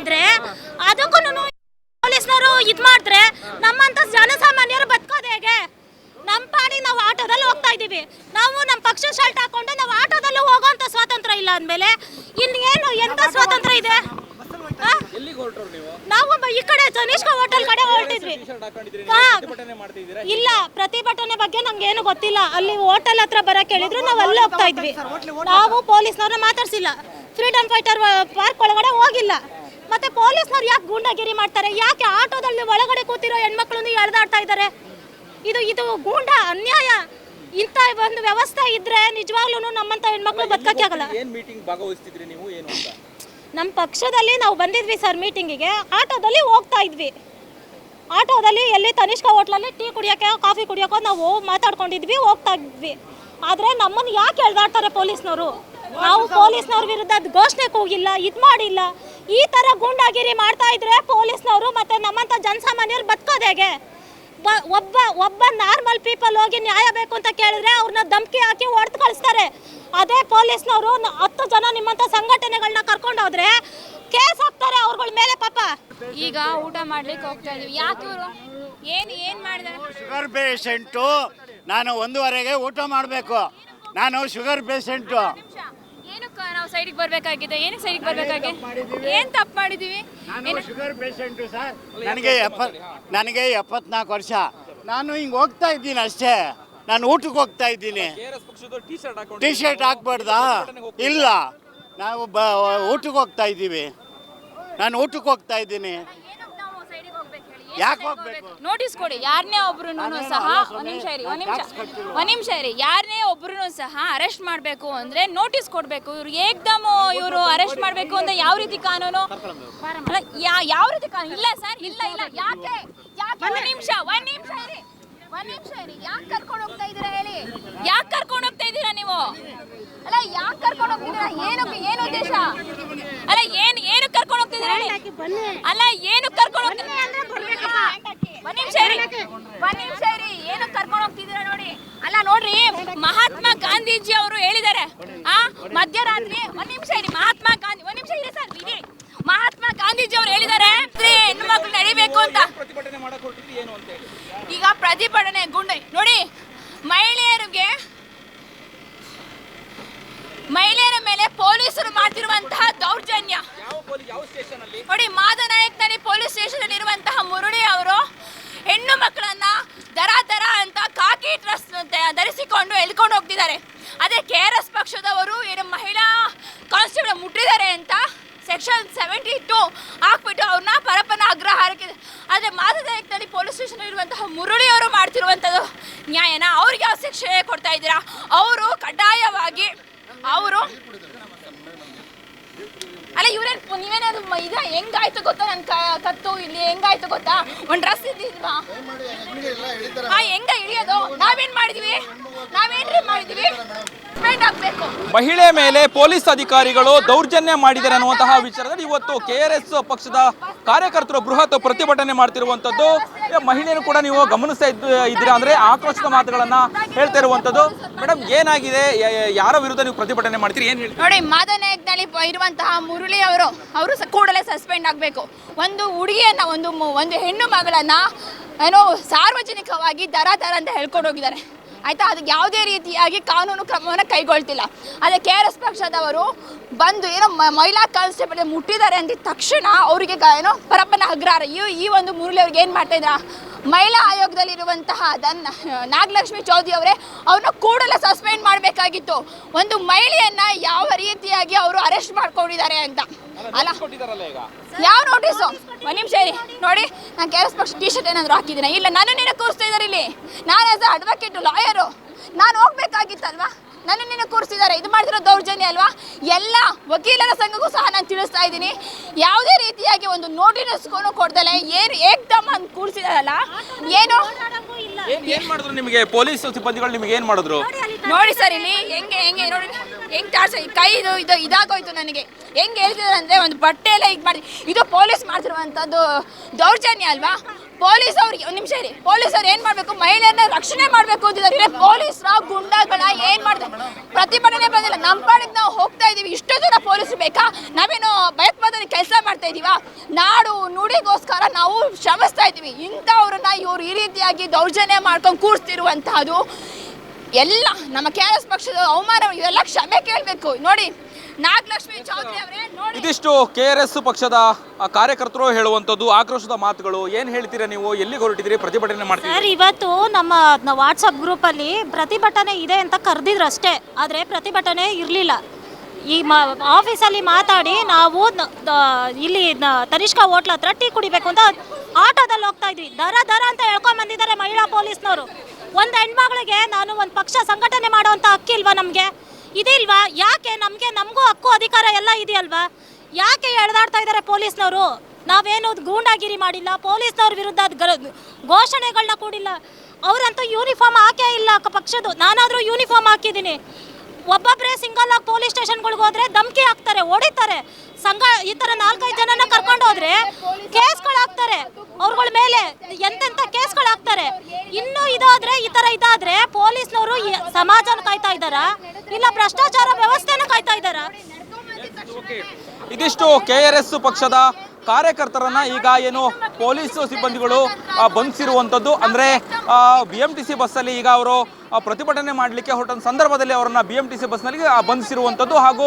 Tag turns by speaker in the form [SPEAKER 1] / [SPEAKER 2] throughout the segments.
[SPEAKER 1] ಇದ್ರೆ ಅದಕ್ಕೂ ಪೊಲೀಸ್ನವರು ಇದ್ ಮಾಡಿದ್ರೆ ನಮ್ಮಂತ ಜನಸಾಮಾನ್ಯರು ಬದುಕೋದು ಹೇಗೆ? ನಮ್ಮ ಪಾಡಿ ನಾವು ಆಟೋದಲ್ಲಿ ಹೋಗ್ತಾ ಇದೀವಿ ನಾವು ನಮ್ಮ ಪಕ್ಷ ಶರ್ಟ್ ಹಾಕೊಂಡು ನಾವು ಆಟೋದಲ್ಲಿ ಹೋಗೋಂತ ಸ್ವಾತಂತ್ರ್ಯ ಇಲ್ಲ ಅಂದ್ಮೇಲೆ ಇನ್ನೇನು ಎಂತ ಸ್ವಾತಂತ್ರ್ಯ ಇದೆ?
[SPEAKER 2] ನೀವು
[SPEAKER 1] ಈ ಕಡೆ ತನಿಷ್ಕ ಹೋಟೆಲ್ ಕಡೆ ಹೊರಟಿದ್ವಿ. ಇಲ್ಲ, ಪ್ರತಿಭಟನೆ ಬಗ್ಗೆ ನಮ್ಗೆ ಏನು ಗೊತ್ತಿಲ್ಲ. ಅಲ್ಲಿ ಹೋಟೆಲ್ ಹತ್ರ ಬರಕ್ ಹೇಳಿದ್ರು ನಾವು ಅಲ್ಲಿ ಹೋಗ್ತಾ ಇದ್ವಿ. ನಾವು ಪೊಲೀಸ್ನವ್ರನ್ನ ಮಾತಾಡ್ಸಿಲ್ಲ. ಫ್ರೀಡಮ್ ಫೈಟರ್ ಪಾರ್ಕ್ ಒಳಗಡೆ ಹೋಗಿಲ್ಲ. ಮತ್ತೆ ಪೊಲೀಸ್ನವ್ರು ಯಾಕೆ ಗೂಂಡಾಗಿರಿ ಮಾಡ್ತಾರೆ? ಯಾಕೆ ಆಟೋದಲ್ಲಿ ಒಳಗಡೆ ಕೂತಿರೋ ಹೆಣ್ಮಕ್ಳನ್ನು ಎಳ್ದಾಡ್ತಾ ಇದ್ದಾರೆ? ಇದು ಇದು ಗೂಂಡ ಅನ್ಯಾಯ. ಇಂಥ ಒಂದು ವ್ಯವಸ್ಥೆ ಇದ್ರೆ ನಿಜವಾಗ್ಲೂ ನಮ್ಮಂತ ಹೆಣ್ಮಕ್ಳು ಬದುಕಕ್ಕೆ ಆಗಲ್ಲ.
[SPEAKER 2] ಏನ್ ಮೀಟಿಂಗ್ ಭಾಗವಹಿಸ್ತಿದ್ರಿ ನೀವು ಏನು ಅಂತ?
[SPEAKER 1] ನಮ್ಮ ಪಕ್ಷದಲ್ಲಿ ನಾವು ಬಂದಿದ್ವಿ ಸರ್ ಮೀಟಿಂಗಿಗೆ ಆಟೋದಲ್ಲಿ ಹೋಗ್ತಾ ಇದ್ವಿ. ಆಟೋದಲ್ಲಿ ಎಲ್ಲಿ ತನಿಷ್ಕ ಹೋಟ್ಲಲ್ಲಿ ಟೀ ಕುಡಿಯೋಕೆ ಕಾಫಿ ಕುಡಿಯೋಕೆ ನಾವು ಮಾತಾಡ್ಕೊಂಡಿದ್ವಿ ಹೋಗ್ತಾ ಇದ್ವಿ. ಆದರೆ ನಮ್ಮನ್ನು ಯಾಕೆ ಎಳ್ದಾಡ್ತಾರೆ ಪೊಲೀಸ್ನವರು? ನಾವು ಪೊಲೀಸ್ನವ್ರ ವಿರುದ್ಧ ಘೋಷಣೆ ಕೂಗಿಲ್ಲ ಇದು ಮಾಡಿಲ್ಲ. ಈ ಥರ ಗೂಂಡಾಗಿರಿ ಮಾಡ್ತಾ ಇದ್ರೆ ಪೊಲೀಸ್ನವರು ಮತ್ತು ನಮ್ಮಂಥ ಜನಸಾಮಾನ್ಯರು ಬದುಕೋದು ಹೇಗೆ? ಒಬ್ಬ ಒಬ್ಬ ನಾರ್ಮಲ್ ಪೀಪಲ್ ಹೋಗಿ ನ್ಯಾಯ ಬೇಕು ಅಂತ ಕೇಳಿದ್ರೆ ಅವ್ರನ್ನ ಧಮಕಿ ಹಾಕಿ ಹೊಡೆದು ಕಳಿಸ್ತಾರೆ. ಅದೇ ಪೊಲೀಸ್ನವರು ಹತ್ತು ಜನ ನಿಮ್ಮಂಥ ಸಂಘಟನೆಗಳನ್ನ ಕರ್ಕೊಂಡು ಹೋದ್ರೆ ಕೇಸ್ ಹಾಕ್ತಾರೆ ಅವ್ರಗಳ ಮೇಲೆ ಪಾಪ.
[SPEAKER 3] ಈಗ ಊಟ ಮಾಡ್ಲಿಕ್ಕೆ ಹೋಗ್ತಾ ಇದೀವಿ. ಯಾಕೆ ಏನು ಏನು ಏನ್ ಮಾಡಿದಾರೆ
[SPEAKER 4] ಶುಗರ್ ಪೇಷಂಟು ನಾನು ಒಂದೂವರೆಗೆ ಊಟ ಮಾಡಬೇಕು. ನಾನು ಶುಗರ್ ಪೇಷಂಟು
[SPEAKER 3] ಏನಕ್ಕೆ ನಾವು ಸೈಡಿಗೆ ಬರ್ಬೇಕಾಗಿದೆ? ಏನಕ್ಕೆ ಸೈಡಿಗೆ ಬರ್ಬೇಕಾಗಿದೆ ಏನು ತಪ್ಪು ಮಾಡಿದೀವಿ
[SPEAKER 4] ನಾನು ಶುಗರ್ ಪೇಷಂಟು ಸರ್. ನನಗೆ ಎಪ್ಪತ್ ನನಗೆ ಎಪ್ಪತ್ನಾಲ್ಕು ವರ್ಷ. ನಾನು ಹಿಂಗೆ ಹೋಗ್ತಾ ಇದ್ದೀನಿ ಅಷ್ಟೇ. ನಾನು ಊಟಕ್ಕೆ ಹೋಗ್ತಾ ಇದ್ದೀನಿ.
[SPEAKER 2] ಟೀ ಶರ್ಟ್ ಹಾಕೊಂಡು
[SPEAKER 4] ಟಿ ಶರ್ಟ್ ಹಾಕ್ಬಾರ್ದಾ? ಇಲ್ಲ. ನಾವು ಬ ಊಟಕ್ಕೆ ಹೋಗ್ತಾ ಇದ್ದೀವಿ. ನಾನು ಊಟಕ್ಕೆ ಹೋಗ್ತಾ ಇದ್ದೀನಿ. ಯಾಕೆ ಹೋಗ್ಬೇಕು?
[SPEAKER 3] ನೋಟಿಸ್ ಕೊಡಿ ಯಾರನ್ನೇ ಒಬ್ರು ಸಹ ಒಂದ್ ನಿಮಿಷ ಇರಿ ಒಂದ್ ನಿಮಿಷ. ಒಂದ್ ನಿಮಿಷ ಇರಿ ಯಾರನ್ನೇ ಒಬ್ರು ಸಹ ಅರೆಸ್ಟ್ ಮಾಡ್ಬೇಕು ಅಂದ್ರೆ ನೋಟಿಸ್ ಕೊಡ್ಬೇಕು. ಇವ್ರು ಏಕ್ದಮ್ ಇವರು ಅರೆಸ್ಟ್ ಮಾಡ್ಬೇಕು ಅಂತ ಯಾವ ರೀತಿ ಕಾನೂನು? ಅಲ್ಲ, ಯಾ- ಯಾವ ರೀತಿ ಕಾನೂನು? ಇಲ್ಲ ಸರ್ ಇಲ್ಲ ಇಲ್ಲ. ಯಾಕೆ? ಯಾಕೆ? ಒಂದ್ ನಿಮಿಷ ಒಂದ್ ನಿಮಿಷ ಇರಿ. ಒಂದ್ ನಿಮಿಷ ಇರಿ. ಯಾಕೆ ಕರ್ಕೊಂಡು ಹೋಗ್ತಾ ಇದೀರಾ ಹೇಳಿ? ಯಾಕೆ ಕರ್ಕೊಂಡು ಹೋಗ್ತಾ ಇದೀರಾ ನೀವು? ಅಲ್ಲ ಯಾಕೆ ಕರ್ಕೊಂಡು ಹೋಗ್ತಿದ್ದೀರಾ ಏನಕ್ಕೆ ಏನು ಉದ್ದೇಶ ಅಲ್ಲ ಏನ್ ಏನು ಕರ್ಕೊಂಡು ಹೋಗ್ತಿದ್ದೀರಾ ಹೇಳಿ. ಅಲ್ಲ ಏನು ಕರ್ಕೊಂಡು ಒಂದ್ ನಿಮಿಷ ಇರಿ. ಒಂದ್ ನಿಮಿಷ ಇರಿ. ಏನು ಕರ್ಕೊಂಡು ಹೋಗ್ತಿದ್ದೀರಾ ನೋಡಿ. ಅಲ್ಲ ನೋಡ್ರಿ ಮಹಾತ್ಮ ಗಾಂಧೀಜಿ ಅವರು ಹೇಳಿದ್ದಾರೆ. ಆ ಮಧ್ಯರಾತ್ರಿ ಒಂದ್ ನಿಮಿಷ ಇರಿ. ಮಹಾತ್ಮ ಗಾಂಧಿ ಒಂದ್ ನಿಮಿಷ ಇರಿ ಸರ್ ಇರಿ. ಮಹಾತ್ಮ ಗಾಂಧೀಜಿ ಅವರು ಹೇಳಿದ್ದಾರೆ ಹೆಣ್ಣು ಮಕ್ಳು ನಡಿಬೇಕು ಅಂತ. ಈಗ ಪ್ರತಿಭಟನೆ ಗುಂಡ ನೋಡಿ ಮಹಿಳೆಯರಿಗೆ ಮಹಿಳೆಯರ ಮೇಲೆ ಪೊಲೀಸರು ಮಾಡ್ತಿರುವಂತಹ ದೌರ್ಜನ್ಯ. ನೋಡಿ ಮಾದನಾಯಕನಹಳ್ಳಿ ಪೊಲೀಸ್ ಸ್ಟೇಷನ್ ಅಲ್ಲಿ ಇರುವಂತಹ ಮುರುಳಿ ಅವರು ಹೆಣ್ಣು ಮಕ್ಕಳನ್ನ ದರ ದರ ಅಂತ ಕಾಕಿ ಡ್ರೆಸ್ ಧರಿಸಿಕೊಂಡು ಎಳ್ಕೊಂಡು ಹೋಗ್ತಿದ್ದಾರೆ. ಅದೇ ಕೆ ಆರ್ ಎಸ್ ಪಕ್ಷದವರು ಏನು ಮಹಿಳಾ ಕಾನ್ಸ್ಟೇಬಲ್ ಮುಟ್ಟಿದ್ದಾರೆ ಅಂತ ಸೆಕ್ಷನ್ ಸೆವೆಂಟಿ ಟು ಹಾಕ್ಬಿಟ್ಟು ಅವ್ರನ್ನ ಪರಪನ ಆಗ್ರಹ ಹಾಕಿದೆ ಆದರೆ ಮಾದನಾಯಕ್ನಲ್ಲಿ ಪೊಲೀಸ್ ಸ್ಟೇಷನ್ ಇರುವಂತಹ ಮುರುಳಿ ಅವರು ಮಾಡ್ತಿರುವಂಥದ್ದು ನ್ಯಾಯನ. ಅವ್ರಿಗೆ ಯಾವ ಶಿಕ್ಷೆ ಕೊಡ್ತಾ ಇದ್ದೀರಾ? ಅವರು ಅವರು? ಅಲ್ಲ ಇವ್ರೇನ್ ನೀವೇನಾದ್ರು ಇದ ಹೆಂಗಾಯ್ತು ಗೊತ್ತಾ ನನ್ ಕತ್ತು ಇಲ್ಲಿ? ಹೆಂಗಾಯ್ತು ಗೊತ್ತಾ? ಒಂದ್ ಡ್ರೆಸ್ ಇದ್ದಿಲ್ವಾ? ಹಾ ಹೆಂಗ ಇಳಿಯೋದು ನಾವೇನ್ ಮಾಡಿದ್ವಿ? ನಾವೇನ್ರಿ ಆಗ್ಬೇಕು
[SPEAKER 2] ಮಹಿಳೆ ಮೇಲೆ ಪೊಲೀಸ್ ಅಧಿಕಾರಿಗಳು ದೌರ್ಜನ್ಯ ಮಾಡಿದ್ದಾರೆ ಅನ್ನುವಂತಹ ವಿಚಾರದಲ್ಲಿ ಇವತ್ತು ಕೆ ಆರ್ ಎಸ್ ಪಕ್ಷದ ಕಾರ್ಯಕರ್ತರು ಬೃಹತ್ ಪ್ರತಿಭಟನೆ ಮಾಡ್ತಿರುವಂಥದ್ದು. ಮಹಿಳೆಯನ್ನು ಕೂಡ ನೀವು ಗಮನಿಸ್ತಾ ಇದ್ದ ಇದ್ದೀರಾ ಅಂದ್ರೆ ಆಕ್ರೋಶದ ಮಾತುಗಳನ್ನು ಹೇಳ್ತಾ ಇರುವಂತದ್ದು ಮೇಡಮ್ ಏನಾಗಿದೆ? ಯಾರ ವಿರುದ್ಧ ನೀವು ಪ್ರತಿಭಟನೆ ಮಾಡ್ತೀರಿ? ಏನು ಹೇಳಿ
[SPEAKER 3] ನೋಡಿ ಮಾದನಾಯಕನಲ್ಲಿ ಇರುವಂತಹ ಮುರುಳಿ ಅವರು ಅವರು ಕೂಡಲೇ ಸಸ್ಪೆಂಡ್ ಆಗಬೇಕು. ಒಂದು ಹುಡುಗಿಯನ್ನ ಒಂದು ಒಂದು ಹೆಣ್ಣು ಮಗಳನ್ನು ಏನೋ ಸಾರ್ವಜನಿಕವಾಗಿ ದರ ದರ ಅಂತ ಹೇಳ್ಕೊಂಡು ಹೋಗಿದ್ದಾರೆ. ಆಯ್ತಾ? ಅದಕ್ಕೆ ಯಾವುದೇ ರೀತಿಯಾಗಿ ಕಾನೂನು ಕ್ರಮವನ್ನು ಕೈಗೊಳ್ತಿಲ್ಲ. ಆದರೆ ಕೆ ಆರ್ ಎಸ್ ಪಕ್ಷದವರು ಬಂದು ಏನೋ ಮಹಿಳಾ ಕಾನ್ಸ್ಟೇಬಲ್ ಮುಟ್ಟಿದ್ದಾರೆ ಅಂದಿದ ತಕ್ಷಣ ಅವರಿಗೆ ಏನೋ ಪರಪ್ಪನ ಅಗ್ರಹಾರ ಈ ಈ ಒಂದು ಮುರುಳಿ ಅವ್ರಿಗೆ ಏನು ಮಾಡ್ತಾ ಇದ್ರ? ಮಹಿಳಾ ಆಯೋಗದಲ್ಲಿರುವಂತಹ ದನ್ ನಾಗಲಕ್ಷ್ಮಿ ಚೌಧರಿ ಅವರೇ ಅವ್ರನ್ನ ಕೂಡಲೇ ಸಸ್ಪೆಂಡ್ ಮಾಡಬೇಕಾಗಿತ್ತು. ಒಂದು ಮಹಿಳೆಯನ್ನ ಯಾವ ರೀತಿಯಾಗಿ ಅವರು ಅರೆಸ್ಟ್ ಮಾಡ್ಕೊಂಡಿದ್ದಾರೆ ಅಂತ. ಅಲ್ಲ ಯಾವ ನೋಟಿಸ್ ಒಂದು ನಿಮಿಷ ಇರಿ. ನೋಡಿ ನಾನು ಕೆ ಎಸ್ ಪಕ್ಷ ಟಿ ಶರ್ಟ್ ಏನಾದರೂ ಹಾಕಿದ್ದೀನಿ ಇಲ್ಲ ನಾನು ನಿನ್ನ ಕೂರಿಸ್ತಾ ಇದ್ದಾರೆ ಇಲ್ಲಿ. ನಾನು ಆಸ್ ಅ ಅಡ್ವೊಕೇಟು ಲಾಯರು ನಾನು ಹೋಗ್ಬೇಕಾಗಿತ್ತಲ್ವಾ? ನನ್ನನ್ನೇನೆ ಕೂರಿಸಿದ್ದಾರೆ. ಇದು ಮಾಡ್ತಿರೋ ದೌರ್ಜನ್ಯ ಅಲ್ವಾ? ಎಲ್ಲ ವಕೀಲರ ಸಂಘಕ್ಕೂ ಸಹ ನಾನು ತಿಳಿಸ್ತಾ ಇದ್ದೀನಿ. ಯಾವುದೇ ರೀತಿಯಾಗಿ ಒಂದು ನೋಟಿಸ್ ಕೊಡ್ದಲೆ ಏನು ಏಕ್ದಮ್ ಅಂತ ಕೂರಿಸಿದಾರಲ್ಲ ಏನು?
[SPEAKER 2] ಏನ್ ಏನ್ ಮಾಡಿದ್ರು ನಿಮಗೆ? ಪೊಲೀಸ್ ಸಿಬ್ಬಂದಿಗಳು ನಿಮಗೆ ಏನ್ ಮಾಡಿದ್ರು?
[SPEAKER 3] ನೋಡಿ ಸರ್ ಇಲ್ಲಿ ಹೆಂಗೆ ಹೆಂಗೆ ನೋಡಿ ಹೆಂಗ್ ಟಾರ್ಚ್ ಕೈ ಇದು ಇದು ಇದಾಗೋಯ್ತು ನನಗೆ. ಹೆಂಗ್ ಹೇಳ್ತಿದ್ದಾರೆ ಅಂದ್ರೆ ಒಂದು ಬಟ್ಟೆ ಎಲ್ಲ ಈಗ ಮಾಡಿ ಇದು ಪೊಲೀಸ್ ಮಾಡ್ತಿರುವಂತದ್ದು ದೌರ್ಜನ್ಯ ಅಲ್ವಾ? ಪೊಲೀಸ್ ಅವ್ರಿಗೆ ಒಂದು ನಿಮಿಷ ಇರಿ. ಪೊಲೀಸ್ ಅವ್ರು ಏನ್ ಮಾಡ್ಬೇಕು? ಮಹಿಳೆಯರನ್ನ ರಕ್ಷಣೆ ಮಾಡ್ಬೇಕು ಅಂತಿದ್ದಾರೆ ರಾವ್ ಗುಂಡಾಗಳ ಏನ್ ಮಾಡ್ತಾರೆ ಪ್ರತಿಭಟನೆ ಬಂದಿಲ್ಲ. ನಮ್ಮ ಪಾಡಿಗೆ ನಾವು ಹೋಗ್ತಾ ಇದೀವಿ. ಇಷ್ಟು ಜನ ಪೊಲೀಸ್ ಬೇಕಾ? ನಾವೇನು ಭಯೋತ್ಪಾದನೆ ಕೆಲಸ ಮಾಡ್ತಾ ಇದೀವಾ? ನಾಡು ನುಡಿಗೋಸ್ಕರ ನಾವು ಶ್ರಮಿಸ್ತಾ ಇದೀವಿ. ಇಂಥವ್ರನ್ನ ಇವ್ರು ಈ ರೀತಿಯಾಗಿ ದೌರ್ಜನ್ಯ ಮಾಡ್ಕೊಂಡು ಕೂರಿಸ್ತಿರುವಂತಹದ್ದು ಎಲ್ಲ ನಮ್ಮ ಕೆ ಆರ್ ಎಸ್ ಪಕ್ಷದ ಅವಮಾನ ಇವೆಲ್ಲ ಕ್ಷಮೆ ಕೇಳಬೇಕು. ನೋಡಿ ನಾಗಲಕ್ಷ್ಮಿ ಚೌಧರಿ ಅವರೇ ನೋಡಿ.
[SPEAKER 2] ಇದಿಷ್ಟು ಕೆ ಆರ್ ಎಸ್ ಪಕ್ಷದ ಆ, ಕಾರ್ಯಕರ್ತರು ಹೇಳುವಂಥದ್ದು ಆಕ್ರೋಶದ ಮಾತುಗಳು ಏನು ಹೇಳ್ತೀರಾ ನೀವು? ಎಲ್ಲಿಗೆ ಹೊರಟಿದ್ದೀರಿ? ಪ್ರತಿಭಟನೆ ಮಾಡ್ತೀರಿ
[SPEAKER 1] ಸರ್ ಇವತ್ತು ನಮ್ಮ ವಾಟ್ಸಪ್ ಗ್ರೂಪಲ್ಲಿ ಪ್ರತಿಭಟನೆ ಇದೆ ಅಂತ ಕರೆದಿದ್ರು ಅಷ್ಟೇ. ಆದರೆ ಪ್ರತಿಭಟನೆ ಇರಲಿಲ್ಲ. ಈ ಮ ಆಫೀಸಲ್ಲಿ ಮಾತಾಡಿ ನಾವು ಇಲ್ಲಿ ನ- ತನಿಷ್ಕಾ ಹೋಟ್ಲ ಹತ್ರ ಟೀ ಕುಡಿಬೇಕು ಅಂತ ಆಟೋದಲ್ಲಿ ಹೋಗ್ತಾ ಇದ್ವಿ. ದರ ದರ ಅಂತ ಹೇಳ್ಕೊಂಡ್ ಬಂದಿದ್ದಾರೆ ಮಹಿಳಾ ಪೊಲೀಸ್ನವರು. ಒಂದು ಹೆಣ್ಮಗಳಿಗೆ ನಾನು ಒಂದು ಪಕ್ಷ ಸಂಘಟನೆ ಮಾಡುವಂಥ ಹಕ್ಕಿಲ್ವಾ ನಮಗೆ? ಇದಿಲ್ವಾ ಯಾಕೆ ನಮಗೆ, ನಮಗೂ ಹಕ್ಕು ಅಧಿಕಾರ ಎಲ್ಲ ಇದೆಯಲ್ವಾ? ಯಾಕೆ ಎಳೆದಾಡ್ತಾ ಇದ್ದಾರೆ ಪೊಲೀಸ್ನವರು? ನಾವೇನು ಗೂಂಡಾಗಿರಿ ಮಾಡಿಲ್ಲ, ಪೊಲೀಸ್ನವ್ರ ವಿರುದ್ಧ ಘೋಷಣೆಗಳನ್ನ ಕೂಡಿಲ್ಲ. ಅವರಂತೂ ಯೂನಿಫಾರ್ಮ್ ಹಾಕೇ ಇಲ್ಲ ಪಕ್ಷದ್ದು ನಾನಾದರೂ ಯೂನಿಫಾರ್ಮ್ ಹಾಕಿದ್ದೀನಿ. ಒಬ್ಬೊಬ್ಬರೇ ಸಿಂಗಲ್ ಆಗಿ ಪೊಲೀಸ್ ಸ್ಟೇಷನ್ಗಳಿಗೆ ಹೋದ್ರೆ ಧಮಕಿ ಹಾಕ್ತಾರೆ, ಹೊಡಿತಾರೆ. ಸಂಘ, ಈ ಥರ ನಾಲ್ಕೈದು ಜನನ ಕರ್ಕೊಂಡು ಹೋದ್ರೆ ಕೇಸ್ಗಳು ಅವ್ರಗಳ ಮೇಲೆ ಎಂತೆಂಥ ಕೇಸ್ಗಳು ಹಾಕ್ತಾರೆ ಇನ್ನೂ ಇದಾದ್ರೆ ಈ ಥರ ಇದಾದ್ರೆ ಪೊಲೀಸ್ನವರು ಸಮಾಜನ ಕಾಯ್ತಾ ಇದ್ದಾರ? ಇಲ್ಲ ಭ್ರಷ್ಟಾಚಾರ ವ್ಯವಸ್ಥೆನ ಕಾಯ್ತಾ ಇದ್ದಾರಾ?
[SPEAKER 2] ಇದಿಷ್ಟು ಕೆ ಆರ್ ಎಸ್ ಪಕ್ಷದ ಕಾರ್ಯಕರ್ತರನ್ನ ಈಗ ಏನು ಪೊಲೀಸ್ ಸಿಬ್ಬಂದಿಗಳು ಬಂಧಿಸಿರುವಂತದ್ದು. ಅಂದ್ರೆ ಬಿ ಎಂ ಟಿ ಸಿ ಬಸ್ಸಲ್ಲಿ ಈಗ ಅವರು ಪ್ರತಿಭಟನೆ ಮಾಡಲಿಕ್ಕೆ ಹೊರಟ ಸಂದರ್ಭದಲ್ಲಿ ಅವರನ್ನ ಬಿ ಎಂ ಟಿ ಸಿ ಬಸ್ನಲ್ಲಿ ಬಂಧಿಸಿರುವಂಥದ್ದು ಹಾಗೂ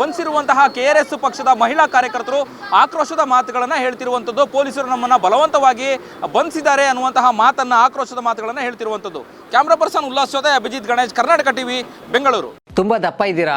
[SPEAKER 2] ಬಂಧಿಸಿರುವಂತಹ ಕೆ ಆರ್ ಎಸ್ ಪಕ್ಷದ ಮಹಿಳಾ ಕಾರ್ಯಕರ್ತರು ಆಕ್ರೋಶದ ಮಾತುಗಳನ್ನು ಹೇಳ್ತಿರುವಂಥದ್ದು ಪೊಲೀಸರು ನಮ್ಮನ್ನು ಬಲವಂತವಾಗಿ ಬಂಧಿಸಿದ್ದಾರೆ ಅನ್ನುವಂತಹ ಮಾತನ್ನು, ಆಕ್ರೋಶದ ಮಾತುಗಳನ್ನು ಹೇಳ್ತಿರುವಂಥದ್ದು ಕ್ಯಾಮ್ರಾ ಪರ್ಸನ್ ಉಲ್ಲಾಸ್ ಜೊತೆ ಅಭಿಜಿತ್ ಗಣೇಶ್, ಕರ್ನಾಟಕ ಟಿವಿ, ಬೆಂಗಳೂರು.
[SPEAKER 5] ತುಂಬಾ ದಪ್ಪ ಇದ್ದೀರಾ?